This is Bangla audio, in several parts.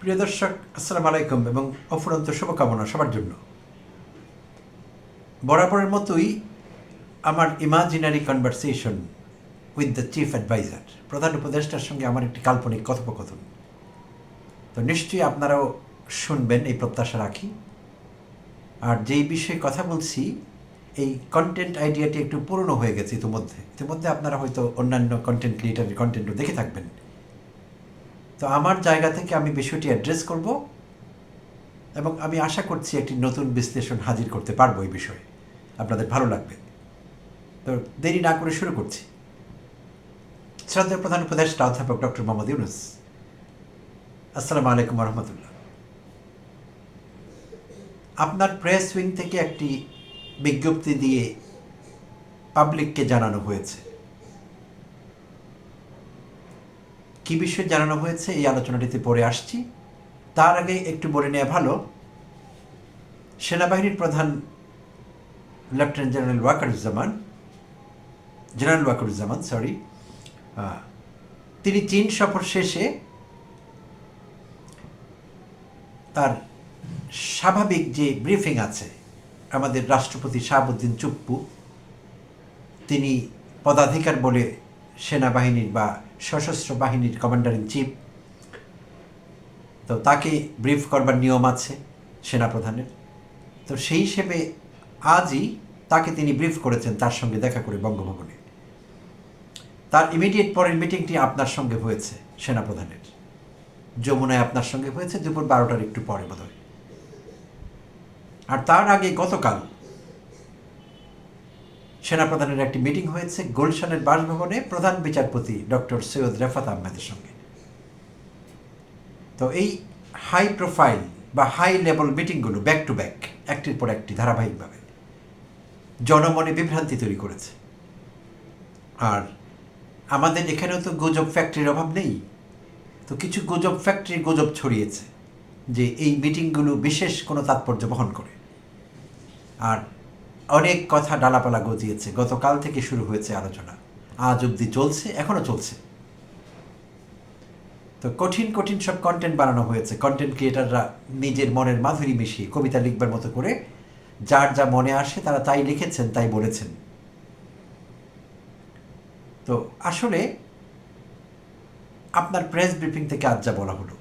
প্রিয় দর্শক, আসসালামু আলাইকুম এবং অফুরন্ত শুভকামনা সবার জন্য। বরাবরের মতোই আমার imaginary conversation with the chief adviser প্রধান উপদেষ্টার সঙ্গে আমার একটি কাল্পনিক কথোপকথন। তো নিশ্চয়ই আপনারাও শুনবেন, এই প্রত্যাশা রাখি। আর যেই বিষয়ে কথা বলছি, এই কন্টেন্ট আইডিয়াটি একটু পুরনো হয়ে গেছে ইতিমধ্যে। ইতিমধ্যে আপনারা হয়তো অন্যান্য কন্টেন্ট ক্রিয়েটারের কন্টেন্টও দেখে থাকবেন। তো আমার জায়গা থেকে আমি বিষয়টি অ্যাড্রেস করব এবং আমি আশা করছি একটি নতুন বিশ্লেষণ হাজির করতে পারব এই বিষয়ে। আপনাদের ভালো লাগবে। তো দেরি না করে শুরু করছি। শ্রদ্ধেয় প্রধান উপদেষ্টা, অধ্যাপক ডক্টর মোহাম্মদ ইউনুস, আসসালামু আলাইকুম রহমতুল্লাহ আপনার প্রেস উইং থেকে একটি বিজ্ঞপ্তি দিয়ে পাবলিককে জানানো হয়েছে। কি বিষয়ে জানানো হয়েছে এই আলোচনাটিতে পড়ে আসছি। তার আগে একটু বলে নেওয়া ভালো, সেনাবাহিনীর প্রধান lieutenant general Wakeruzzaman general Wakeruzzaman sorry তিনি চীন সফর শেষে তার স্বাভাবিক যে ব্রিফিং আছে, আমাদের রাষ্ট্রপতি শাহাবুদ্দিন চুপ্পু, তিনি পদাধিকার বলে সেনাবাহিনীর বা সশস্ত্র বাহিনীর কমান্ডার ইন চিফ তো তাকে ব্রিফ করবার নিয়ম আছে সেনাপ্রধানের। তো সেই হিসেবে আজই তাকে তিনি ব্রিফ করেছেন তার সঙ্গে দেখা করে বঙ্গভবনে। তার ইমিডিয়েট পরের মিটিংটি আপনার সঙ্গে হয়েছে সেনাপ্রধানের। যমুনায় আপনার সঙ্গে হয়েছে, দুপুর বারোটার একটু পরে বোধহয়। আর তার আগে গতকাল সেনাপ্রধানের একটি মিটিং হয়েছে গুলশানের বাসভবনে প্রধান বিচারপতি ডক্টর সৈয়দ রেফাত আহমেদের সঙ্গে। তো এই হাই প্রোফাইল বা হাই লেভেল মিটিংগুলো ব্যাক টু ব্যাক, একটির পর একটি ধারাবাহিকভাবে জনমনে বিভ্রান্তি তৈরি করেছে। আর আমাদের এখানেও তো গুজব ফ্যাক্টরির অভাব নেই। তো কিছু গুজব ফ্যাক্টরি গুজব ছড়িয়েছে যে এই মিটিংগুলো বিশেষ কোনো তাৎপর্য বহন করে। আর অনেক কথা ডালাপালা গজিয়েছে। গতকাল থেকে শুরু হয়েছে আলোচনা। আজ অবধি চলছে এখনও চলছে। তো কঠিন কঠিন সব কন্টেন্ট বানানো হয়েছে। কন্টেন্ট ক্রিয়েটাররা নিজের মনের মাধুরী মিশিয়ে কবিতা লিখবার মতো করে যার যা মনে আসে তারা তাই লিখেছেন, তাই বলেছেন। তো আসলে আপনার প্রেস ব্রিফিং থেকে আজ যা বলা হলো।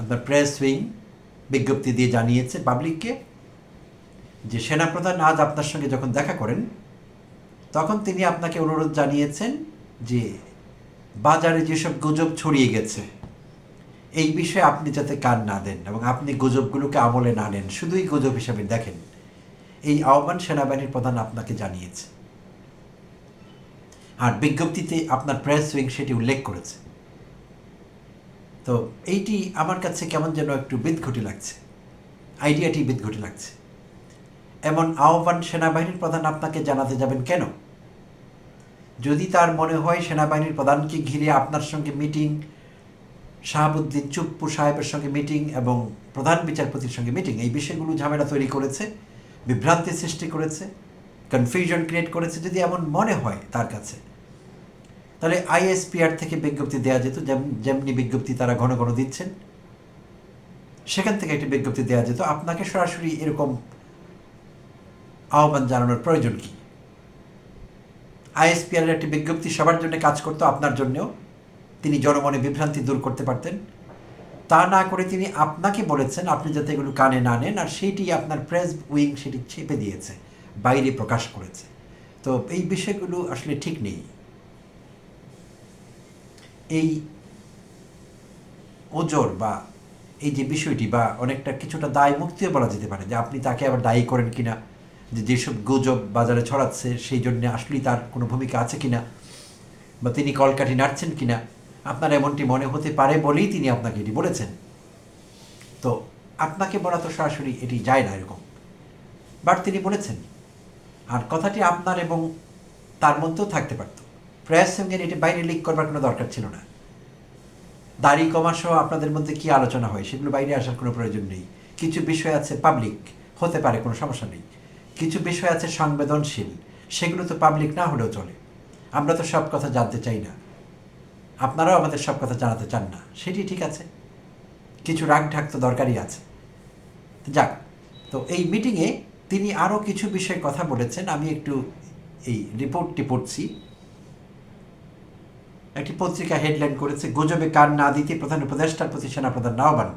আপনার প্রেস উইং বিজ্ঞপ্তি দিয়ে জানিয়েছে পাবলিককে যে সেনাপ্রধান আজ আপনার সঙ্গে যখন দেখা করেন, তখন তিনি আপনাকে অনুরোধ জানিয়েছেন যে বাজারে যেসব গুজব ছড়িয়ে গেছে, এই বিষয়ে আপনি যাতে কান না দেন এবং আপনি গুজবগুলোকে আমলে না নেন, শুধুই গুজব হিসাবে দেখেন, এই আহ্বান সেনাবাহিনীর প্রধান আপনাকে জানিয়েছে। আর বিজ্ঞপ্তিতে আপনার প্রেস উইং সেটি উল্লেখ করেছে। তো এইটি আমার কাছে কেমন যেন একটু বিদঘটি লাগছে, আইডিয়াটি বিদঘটি লাগছে। এমন আহ্বান সেনাবাহিনীর প্রধান আপনাকে জানাতে যাবেন কেন? যদি তার মনে হয় সেনাবাহিনীর প্রধানকে ঘিরে আপনার সঙ্গে মিটিং, শাহাবুদ্দিন চুপ্পু সাহেবের সঙ্গে মিটিং এবং প্রধান বিচারপতির সঙ্গে মিটিং, এই বিষয়গুলো ঝামেলা তৈরি করেছে, বিভ্রান্তি সৃষ্টি করেছে কনফিউশন ক্রিয়েট করেছে, যদি এমন মনে হয় তার কাছে, তাহলে আইএসপিআর থেকে বিজ্ঞপ্তি দেওয়া যেত যেমনি বিজ্ঞপ্তি তারা ঘন ঘন দিচ্ছেন, সেখান থেকে একটি বিজ্ঞপ্তি দেওয়া যেত, আপনাকে সরাসরি এরকম আহ্বান জানানোর প্রয়োজন কি? আইএসপিআর একটি বিজ্ঞপ্তি সবার জন্য কাজ করতো আপনার জন্যও। তিনি জনমনে বিভ্রান্তি দূর করতে পারতেন। তা না করে তিনি আপনাকে বলেছেন, আপনি যাতে এগুলো কানে না নেন, আর সেইটি আপনার প্রেস উইং সেটি ছেপে দিয়েছে, বাইরে প্রকাশ করেছে। তো এই বিষয়গুলো আসলে ঠিক নেই। এই ওজোর বা এই যে বিষয়টি বা অনেকটা কিছুটা দায় মুক্তিও বলা যেতে পারে যে আপনি তাকে আবার দায়ী করেন কিনা। যে যেসব গুজব বাজারে ছড়াচ্ছে, সেই জন্য আসলেই তার কোনো ভূমিকা আছে কিনা? বা তিনি কলকাঠি নাড়ছেন কিনা? আপনার এমনটি মনে হতে পারে বলেই তিনি আপনাকে এটি বলেছেন। তো আপনাকে বলা তো সরাসরি এটি যায় না এরকম। বাট তিনি বলেছেন, আর কথাটি আপনার এবং তার মধ্যেও থাকতে পারত। প্রেস সঙ্গে এটি বাইরে লিক করবার কোনো দরকার ছিল না। দাড়ি কমা সহ আপনাদের মধ্যে কি আলোচনা হয়? সেগুলো বাইরে আসার কোনো প্রয়োজন নেই। কিছু বিষয় আছে পাবলিক, হতে পারে, কোনো সমস্যা নেই। কিছু বিষয় আছে সংবেদনশীল, সেগুলো তো পাবলিক না হলেও চলে। আমরা তো সব কথা জানতে চাই না। আপনারাও আমাদের সব কথা জানাতে চান না। সেটি ঠিক আছে। কিছু রাগ ঢাক তো দরকারই আছে। যাক, তো এই মিটিংয়ে তিনি আরও কিছু বিষয়ে কথা বলেছেন। আমি একটু এই রিপোর্টটি পড়ছি। একটি পত্রিকা হেডলাইন করেছে, গুজবে কান না দিতে প্রধান উপদেষ্টার প্রতি সেনাপ্রধান আহ্বান।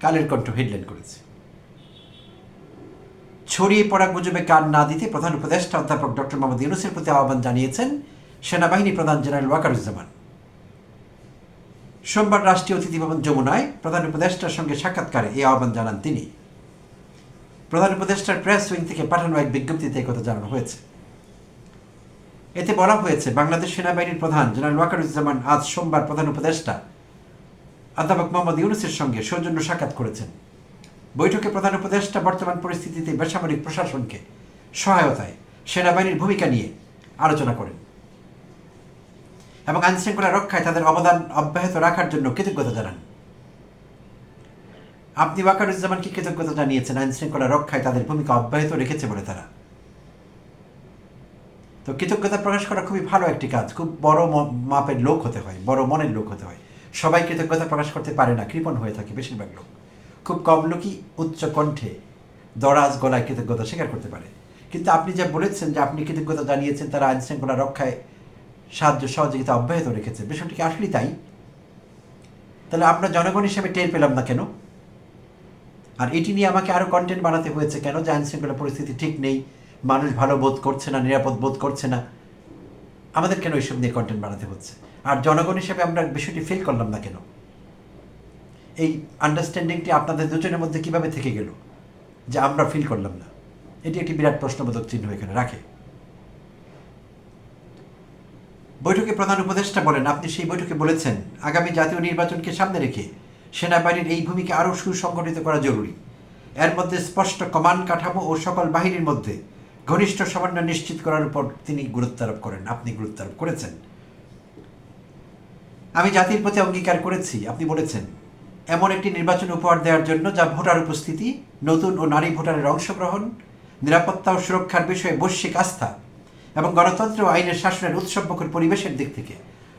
কালের কণ্ঠ হেডলাইন করেছে। ছড়িয়ে পড়া গুজবে কান না দিতে প্রধান উপদেষ্টা অধ্যাপক ডক্টর মোহাম্মদ ইউনুসের প্রতি আহ্বান জানিয়েছেন সেনাবাহিনী প্রধান জেনারেল ওয়াকারুজ্জামান। সোমবার রাষ্ট্রীয় অতিথি ভবন যমুনায় প্রধান উপদেষ্টার সঙ্গে সাক্ষাৎকারে এই আহ্বান জানান তিনি। প্রধান উপদেষ্টার প্রেস উইং থেকে পাঠানো এক বিজ্ঞপ্তিতে কথা জানানো হয়েছে। এতে বলা হয়েছে, বাংলাদেশ সেনাবাহিনীর প্রধান জেনারেল ওয়াকারুজ্জামান আজ সোমবার প্রধান উপদেষ্টা অধ্যাপক মোহাম্মদ ইউনুসের সঙ্গে সৌজন্য সাক্ষাৎ করেছেন। বৈঠকে প্রধান উপদেষ্টা বর্তমান পরিস্থিতিতে বেসামরিক প্রশাসনকে সহায়তায় সেনাবাহিনীর ভূমিকা নিয়ে আলোচনা করেন এবং আইনশৃঙ্খলা রক্ষায় তাদের অবদান অব্যাহত রাখার জন্য কৃতজ্ঞতা জানান। আপনি ওয়াকারুজ্জামানকে কৃতজ্ঞতা জানিয়েছেন, আইনশৃঙ্খলা রক্ষায় তাদের ভূমিকা অব্যাহত রেখেছে বলে তারা। তো কৃতজ্ঞতা প্রকাশ করা খুবই ভালো একটি কাজ, খুব বড় মাপের লোক হতে হয়, বড় মনের লোক হতে হয়। সবাই কৃতজ্ঞতা প্রকাশ করতে পারে না, কৃপণ হয়ে থাকে বেশিরভাগ লোক। খুব কম লোকই উচ্চ কণ্ঠে দরাজ গলায় কৃতজ্ঞতা স্বীকার করতে পারে। কিন্তু আপনি যা বলেছেন যে আপনি কৃতজ্ঞতা জানিয়েছেন, তারা আইন শৃঙ্খলা রক্ষায় সাহায্য, সহযোগিতা অব্যাহত রেখেছে বিষয়টি কি আসলেই তাই? তাহলে আমরা জনগণ হিসেবে টের পেলাম না কেন? আর এটি নিয়ে আমাকে আরও কন্টেন্ট বানাতে হয়েছে কেন যে আইন শৃঙ্খলা পরিস্থিতি ঠিক নেই, মানুষ ভালো বোধ করছে না, নিরাপদ বোধ করছে না? আমাদের কেন এইসব নিয়ে কন্টেন্ট বানাতে হচ্ছে? আর জনগণ হিসেবে আমরা বিষয়টি ফিল করলাম না কেন? এই আন্ডারস্ট্যান্ডিংটি আপনাদের দুজনের মধ্যে কীভাবে থেকে গেল? যে আমরা ফিল করলাম না। এটি একটি বিরাট প্রশ্নবোধক চিহ্ন এখানে রাখে। বৈঠকে প্রধান উপদেষ্টা বলেন, আপনি সেই বৈঠকে বলেছেন, আগামী জাতীয় নির্বাচনকে সামনে রেখে সেনাবাহিনীর এই ভূমিকা আরও সুসংগঠিত করা জরুরি। এর মধ্যে স্পষ্ট কমান্ড কাঠামো ও সকল বাহিনীর মধ্যে ঘনিষ্ঠ সমন্বয় নিশ্চিত করার উপর তিনি গুরুত্ব আরোপ করেন। আপনি গুরুত্ব আরোপ করেছেন। আমি জাতির প্রতি অঙ্গীকার করেছি। আপনি বলেছেন এমন একটি নির্বাচন উপহার দেওয়ার জন্য যা ভোটার উপস্থিতি, নতুন ও নারী ভোটারের অংশগ্রহণ, নিরাপত্তা ও সুরক্ষার বিষয়ে বৈশ্বিক আস্থা এবং গণতন্ত্র আইনের শাসনের উৎসবমুখর পরিবেশের দিক থেকে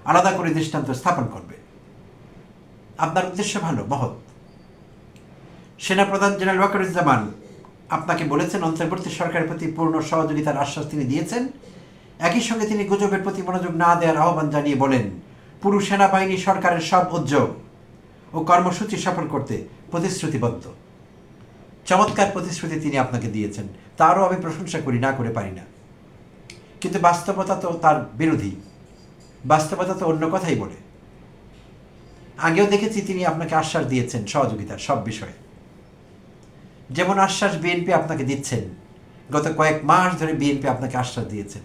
আলাদা করে দৃষ্টান্ত স্থাপন করবে। আপনার উদ্দেশ্য ভালো, মহৎ। সেনাপ্রধান জেনারেল ওয়াকারুজ্জামান আপনাকে বলেছেন, অন্তর্বর্তী সরকারের প্রতি পূর্ণ সহযোগিতার আশ্বাস তিনি দিয়েছেন। একই সঙ্গে তিনি গুজবের প্রতি মনোযোগ না দেওয়ার আহ্বান জানিয়ে বলেন পুরুষ সেনাবাহিনী সরকারের সব উদ্যোগ ও কর্মসূচি সফল করতে প্রতিশ্রুতিবদ্ধ। চমৎকার প্রতিশ্রুতি তিনি আপনাকে দিয়েছেন। তারও আমি প্রশংসা করি, না করে পারি না। কিন্তু বাস্তবতা তো তার বিরোধী। বাস্তবতা তো অন্য কথাই বলে। আগেও দেখেছি তিনি আপনাকে আশ্বাস দিয়েছেন সহযোগিতার সব বিষয়ে। যেমন আশ্বাস বিএনপি আপনাকে দিচ্ছেন, গত কয়েক মাস ধরে বিএনপি আপনাকে আশ্বাস দিয়েছেন,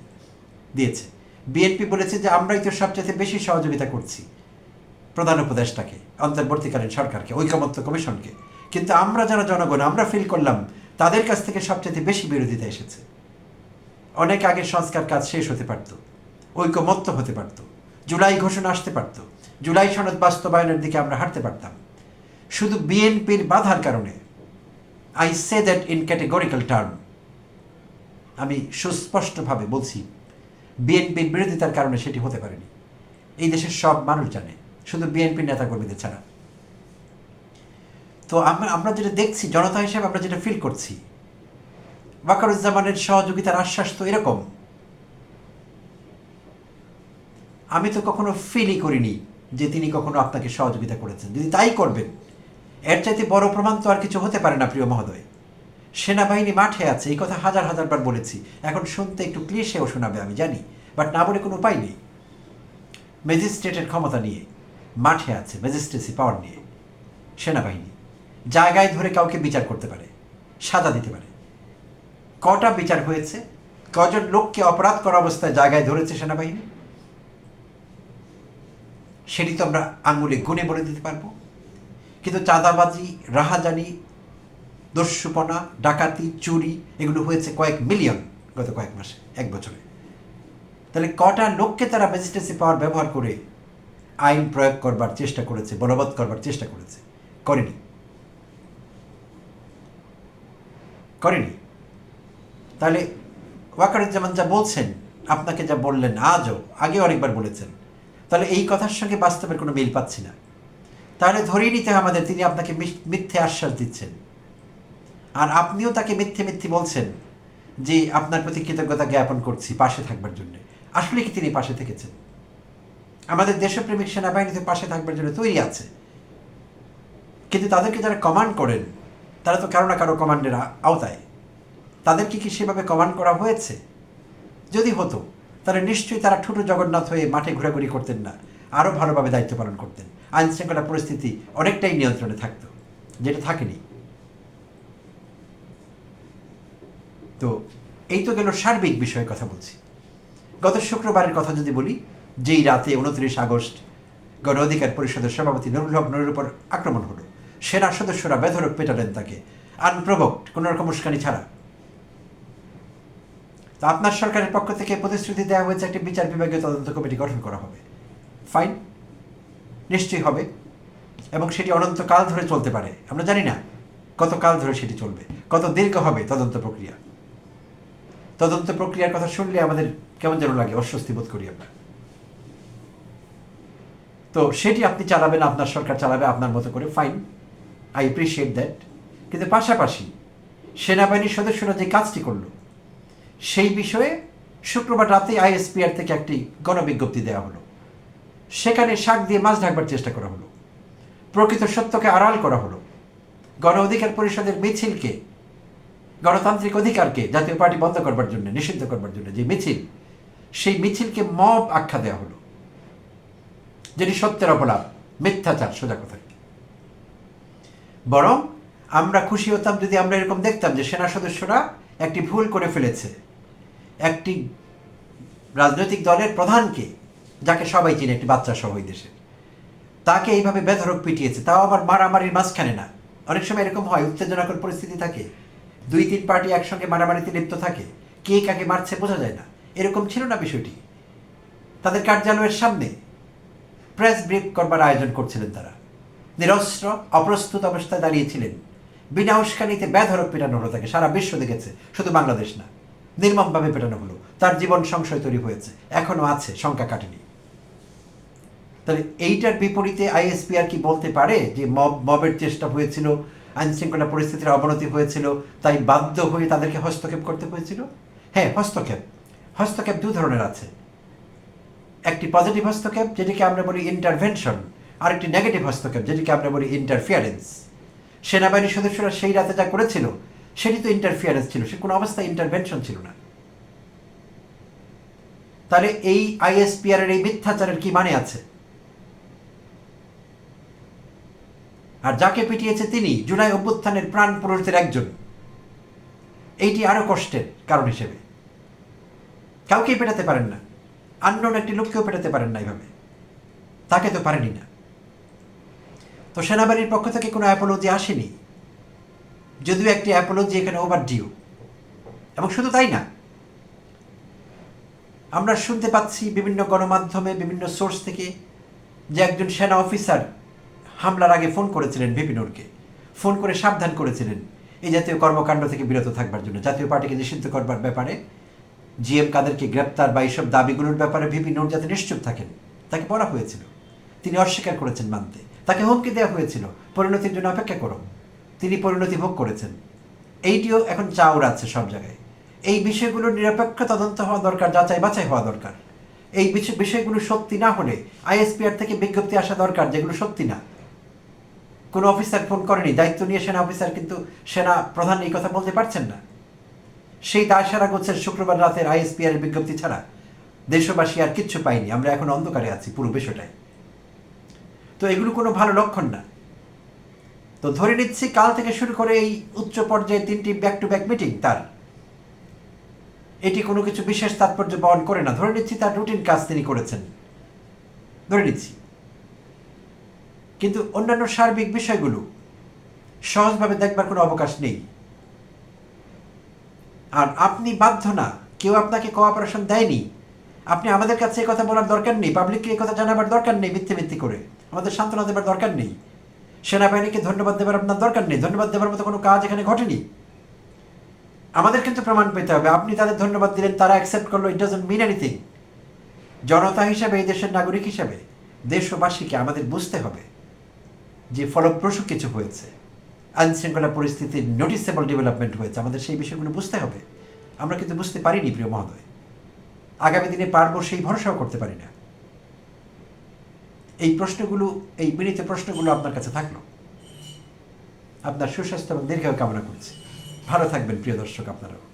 দিয়েছে। বিএনপি বলেছে যে আমরাই তো সবচেয়ে বেশি সহযোগিতা করছি। প্রধান উপদেষ্টাকে, অন্তর্বর্তীকালীন সরকারকে, ঐকমত্য কমিশনকে। কিন্তু আমরা যারা জনগণ, আমরা ফিল করলাম, তাদের কাছ থেকে সবচেয়ে বেশি বিরোধিতা এসেছে। অনেক আগে সংস্কার কাজ শেষ হতে পারত, ঐকমত্য হতে পারত, জুলাই ঘোষণা আসতে পারত, জুলাই সনদ বাস্তবায়নের দিকে আমরা হাঁটতে পারতাম। শুধু বিএনপির বাধার কারণে I say that in categorical term আমি সুস্পষ্টভাবে বলছি, বিএনপির বিরোধিতার কারণে সেটি হতে পারেনি। এই দেশের সব মানুষ জানে শুধু বিএনপির নেতাকর্মীদের ছাড়া। তো আমরা আমরা যেটা দেখছি, জনতা হিসেবে আমরা যেটা ফিল করছি বাকারুজ্জামানের সহযোগিতার আশ্বাস তো এরকম। আমি তো কখনো ফিলই করিনি যে তিনি কখনো আপনাকে সহযোগিতা করেছেন। যদি তাই করবেন, এর চাইতে বড় প্রমাণ তো আর কিছু হতে পারে না, প্রিয় মহোদয়। সেনাবাহিনী মাঠে আছে, এই কথা হাজার হাজার বার বলেছি। এখন শুনতে একটু ক্লিশেও শোনাবে, আমি জানি, বাট না বলে কোনো উপায় নেই। ম্যাজিস্ট্রেটের ক্ষমতা নিয়ে। মাঠে আছে ম্যাজিস্ট্রেসি পাওয়ার নিয়ে, সেনাবাহিনী। জায়গায় ধরে কাউকে বিচার করতে পারে, সাজা দিতে পারে। কটা বিচার হয়েছে? কজন লোককে অপরাধ করা অবস্থায় জায়গায় ধরেছে সেনাবাহিনী? সেটি তো আমরা আঙুলে গুনে বলে দিতে পারব। কিন্তু চাঁদাবাজি, রাহাজানি, দস্যুপনা, ডাকাতি, চুরি, এগুলো হয়েছে কয়েক মিলিয়ন গত কয়েক মাসে, এক বছরে। তাহলে কটা লোককে তারা ম্যাজিস্ট্রেসি পাওয়ার ব্যবহার করে আইন প্রয়োগ করবার চেষ্টা করেছে বলবৎ করবার চেষ্টা করেছে। করেনি। করেনি। তাহলে ওয়াকারুজ্জামান যা বলছেন, আপনাকে যা বললেন আজও আগে অনেকবার বলেছেন, তাহলে এই কথার সঙ্গে বাস্তবের কোনো মিল পাচ্ছি না। তাহলে ধরেই নিতে হয় আমাদের, তিনি আপনাকে মিথ্যে আশ্বাস দিচ্ছেন। আর আপনিও তাকে মিথ্যে মিথ্যে বলছেন যে, আপনার প্রতি কৃতজ্ঞতা জ্ঞাপন করছি পাশে থাকবার জন্য। আসলে কি তিনি পাশে থেকেছেন? আমাদের দেশপ্রেমিক সেনাবাহিনীতে পাশে থাকবার জন্য তৈরি আছে। কিন্তু তাদেরকে যারা কমান্ড করেন, তারা তো কারও না কারও কমান্ডের আওতায়। তাদেরকে কি সেভাবে কমান্ড করা হয়েছে? যদি হতো, তাহলে নিশ্চয়ই তারা ঠুটো জগন্নাথ হয়ে মাঠে ঘোরাঘুরি করতেন না আরও ভালোভাবে দায়িত্ব পালন করতেন। আইন শৃঙ্খলা পরিস্থিতি অনেকটাই নিয়ন্ত্রণে থাকতো, যেটা থাকেনি। তো, এই তো গেল সার্বিক বিষয়ে কথা বলছি। গত শুক্রবারের কথা যদি বলি যেই রাতে উনত্রিশ আগস্ট গণ অধিকার পরিষদের সভাপতি নুরুল হক নুরের উপর আক্রমণ হলো। সেনা সদস্যরা বেধরক পেটালেন তাকে। আনপ্রভোক্ট কোনো রকম উস্কানি ছাড়া। তো আপনার সরকারের পক্ষ থেকে প্রতিশ্রুতি দেওয়া হয়েছে একটি বিচার বিভাগীয় তদন্ত কমিটি গঠন করা হবে। ফাইন। নিশ্চয়ই হবে। এবং সেটি অনন্তকাল ধরে চলতে পারে। আমরা জানি না কত কাল ধরে সেটি চলবে। কত দীর্ঘ হবে তদন্ত প্রক্রিয়া। তদন্ত প্রক্রিয়ার কথা শুনলে আমাদের কেমন যেন লাগে, অস্বস্তি বোধ করি আমরা। তো সেটি আপনি চালাবেন, আপনার সরকার চালাবে, আপনার মতো করে ফাইন আই অ্যাপ্রিসিয়েট দ্যাট কিন্তু পাশাপাশি সেনাবাহিনীর সদস্যরা যে কাজটি করল, সেই বিষয়ে শুক্রবার রাতে আইএসপিআর থেকে একটি গণবিজ্ঞপ্তি দেওয়া হলো। সেখানে শাক দিয়ে মাছ ঢাকবার চেষ্টা করা হলো। প্রকৃত সত্যকে আড়াল করা হলো। গণ অধিকার পরিষদের মিছিলকে, গণতান্ত্রিক অধিকারকে জাতীয় পার্টি বন্ধ করবার জন্য, নিষিদ্ধ করবার জন্য যে মিছিল, সেই মিছিলকে মব আখ্যা দেওয়া হলো। যেটি সত্যের অপরাধ, মিথ্যাচার, সোজা কথা বরং আমরা খুশি হতাম যদি আমরা এরকম দেখতাম যে সেনা সদস্যরা একটি ভুল করে ফেলেছে। একটি রাজনৈতিক দলের প্রধানকে, যাকে সবাই চিনে, একটি বাচ্চা সহ দেশে তাকে এইভাবে বেধরক পিটিয়েছে, তাও আবার মারামারির মাঝখানে না। অনেক সময় এরকম হয়, উত্তেজনাকর পরিস্থিতি থাকে। দুই, তিন পার্টি একসঙ্গে মারামারিতে লিপ্ত থাকে। কে কাকে মারছে বোঝা যায় না। এরকম ছিল না বিষয়টি। তাদের কার্যালয়ের সামনে প্রেস ব্রিফ করবার আয়োজন করছিলেন তারা। নিরস্ত্র, অপ্রস্তুত অবস্থায় দাঁড়িয়েছিলেন। বিনা উস্কানিতে বেধরক পেটানো হলো তাকে সারা বিশ্ব দেখেছে, শুধু বাংলাদেশ না। নির্মমভাবে পেটানো হলো। তার জীবন সংশয় তৈরি হয়েছে। এখনও আছে, শঙ্কা কাটেনি। তাহলে এইটার বিপরীতে আইএসপি আর কি বলতে পারে যে মব, মবের চেষ্টা হয়েছিল আইন শৃঙ্খলা পরিস্থিতির অবনতি হয়েছিল, তাই বাধ্য হয়ে তাদেরকে হস্তক্ষেপ করতে হয়েছিল? হ্যাঁ হস্তক্ষেপ। হস্তক্ষেপ দু ধরনের আছে। একটি পজিটিভ হস্তক্ষেপ, যেটিকে আমরা বলি ইন্টারভেনশন আর একটি নেগেটিভ হস্তক্ষেপ, যেটিকে আমরা বলি ইন্টারফিয়ারেন্স সেনাবাহিনীর সদস্যরা সেই রাতে যা করেছিল, সেটি তো ইন্টারফিয়ারেন্স ছিল, সে কোনো অবস্থায় ইন্টারভেনশন ছিল না। তাহলে এই আইএসপিআর এর এই মিথ্যাচারের কি মানে আছে? আর যাকে পিটিয়েছে তিনি, জুলাই অভ্যুত্থানের প্রাণ পুরুষদের একজন। এইটি আরও কষ্টের কারণ হিসেবে। কাউকেই পেটাতে পারেন না। আননোন একটি লোককেও পেটাতে পারেন না এইভাবে তাকে তো পারেনি না। তো সেনাবাহিনীর পক্ষ থেকে কোনো অ্যাপোলজি আসেনি? যদিও একটি অ্যাপোলজি এখানে ওভার ডিউ এবং শুধু তাই না, আমরা শুনতে পাচ্ছি বিভিন্ন গণমাধ্যমে, বিভিন্ন সোর্স থেকে যে একজন সেনা অফিসার হামলার আগে ফোন করেছিলেন বিপিনুরকে। ফোন করে সাবধান করেছিলেন। এই জাতীয় কর্মকাণ্ড থেকে বিরত থাকবার জন্য, জাতীয় পার্টিকে নিষিদ্ধ করবার ব্যাপারে। জিএম কাদেরকে গ্রেপ্তার বা এইসব দাবিগুলোর ব্যাপারে ভিপি নূর যাতে নিশ্চুপ থাকেন। তাকে বলা হয়েছিল। তিনি অস্বীকার করেছেন মানতে। তাকে হুমকি দেওয়া হয়েছিল। পরিণতির জন্য অপেক্ষা করো তিনি পরিণতি ভোগ করেছেন। এইটিও এখন চাউর আছে সব জায়গায়। এই বিষয়গুলোর নিরপেক্ষ তদন্ত হওয়া দরকার, যাচাই বাছাই হওয়া দরকার। এই বিষয়- বিষয়গুলো সত্যি না হলে আইএসপিআর থেকে বিজ্ঞপ্তি আসা দরকার যেগুলো সত্যি না। কোনো অফিসার ফোন করেনি। দায়িত্ব নিয়ে সেনা অফিসার কিন্তু সেনা প্রধান এই কথা বলতে পারছেন না। সেই দায় সারা করছেন শুক্রবার রাতের আইএসপিআর এর বিজ্ঞপ্তি ছাড়া। দেশবাসী আর কিচ্ছু পাইনি আমরা এখন অন্ধকারে আছি পুরো বিষয়টায় তো এগুলো কোনো ভালো লক্ষণ না। তো ধরে নিচ্ছি কাল থেকে শুরু করে এই উচ্চ পর্যায়ে তিনটি ব্যাক টু ব্যাক মিটিং তার। এটি কোনো কিছু বিশেষ তাৎপর্য বহন করে না। ধরে নিচ্ছি তার রুটিন কাজ তিনি করেছেন। ধরে নিচ্ছি। কিন্তু অন্যান্য সার্বিক বিষয়গুলো সহজভাবে দেখবার কোনো অবকাশ নেই। আর আপনি বাধ্য না, কেউ আপনাকে কোঅপারেশন দেয়নি। আপনি আমাদের কাছে এই কথা বলার দরকার নেই পাবলিককে এই কথা জানাবার দরকার নেই, মিথ্যে মিথ্যে করে। আমাদের সান্ত্বনা দেবার দরকার নেই। সেনাবাহিনীকে ধন্যবাদ দেবার আপনার দরকার নেই, ধন্যবাদ দেবার মতো কোনো কাজ এখানে ঘটেনি। আমাদের কিন্তু প্রমাণ পেতে হবে, আপনি তাদের ধন্যবাদ দিলেন, তারা অ্যাকসেপ্ট করল ইট ডাজন্ট মিন এনিথিং জনতা হিসাবে, এই দেশের নাগরিক হিসাবে, দেশবাসীকে আমাদের বুঝতে হবে যে ফলপ্রসূ কিছু হয়েছে। আইন শৃঙ্খলা পরিস্থিতির নোটিসেবল ডেভেলপমেন্ট হয়েছে। আমাদের সেই বিষয়গুলো বুঝতে হবে। আমরা কিন্তু বুঝতে পারিনি, প্রিয় মহোদয়। আগামী দিনে পারব সেই ভরসাও করতে পারি না। এই প্রশ্নগুলো, এই মিনিতে প্রশ্নগুলো আপনার কাছে থাকল। আপনার সুস্বাস্থ্য এবং দীর্ঘায়ু কামনা করছি। ভালো থাকবেন, প্রিয় দর্শক, আপনারাও।